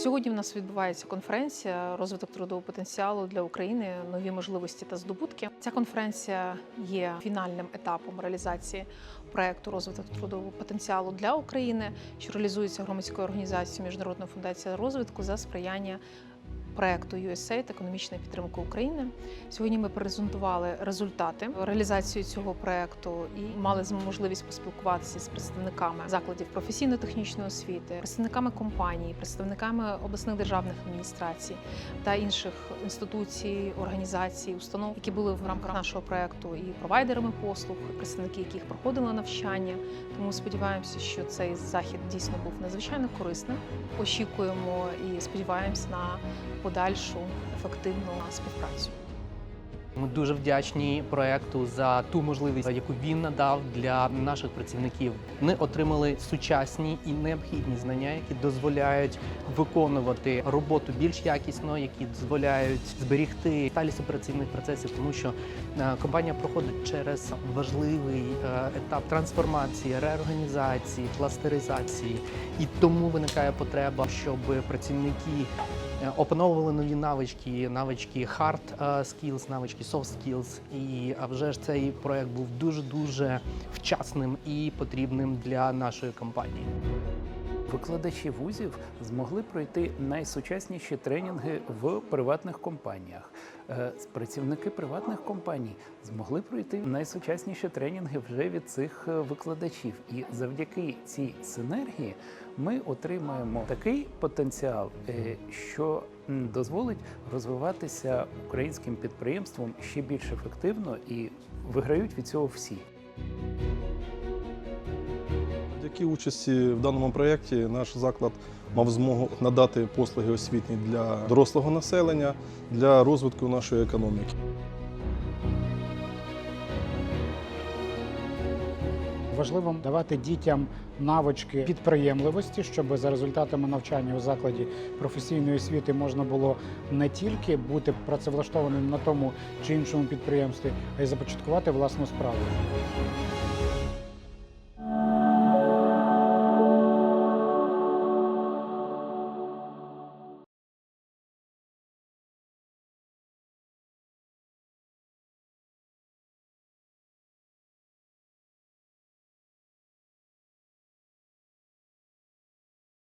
Сьогодні в нас відбувається конференція розвиток трудового потенціалу для України, нові можливості та здобутки. Ця конференція є фінальним етапом реалізації проекту розвиток трудового потенціалу для України, що реалізується громадською організацією Міжнародна фундація розвитку за сприяння. Проекту USAID економічна підтримка України. Сьогодні ми презентували результати реалізації цього проекту і мали можливість поспілкуватися з представниками закладів професійно-технічної освіти, представниками компаній, представниками обласних державних адміністрацій та інших інституцій, організацій, установ, які були в рамках нашого проекту, і провайдерами послуг, представники яких проходили навчання. Тому сподіваємося, що цей захід дійсно був надзвичайно корисним. Очікуємо і сподіваємось на подальшу ефективну співпрацю. Ми дуже вдячні проекту за ту можливість, яку він надав для наших працівників. Вони отримали сучасні і необхідні знання, які дозволяють виконувати роботу більш якісно, які дозволяють зберігти сталість операційних процесів, тому що е, компанія проходить через важливий е, етап трансформації, реорганізації, кластеризації, і тому виникає потреба, щоб працівники Е, опановували нові навички, навички hard skills, навички soft skills. І а вже ж цей проект був дуже дуже вчасним і потрібним для нашої компанії. Викладачі вузів змогли пройти найсучасніші тренінги в приватних компаніях. Е, Працівники приватних компаній змогли пройти найсучасніші тренінги вже від цих е, викладачів. І завдяки цій синергії ми отримаємо такий потенціал, е, що дозволить розвиватися українським підприємством ще більш ефективно і виграють від цього всі. Завдяки участі в даному проєкті наш заклад мав змогу надати послуги освітні для дорослого населення для розвитку нашої економіки. Важливо давати дітям навички підприємливості, щоб за результатами навчання у закладі професійної освіти можна було не тільки бути працевлаштованим на тому чи іншому підприємстві, а й започаткувати власну справу.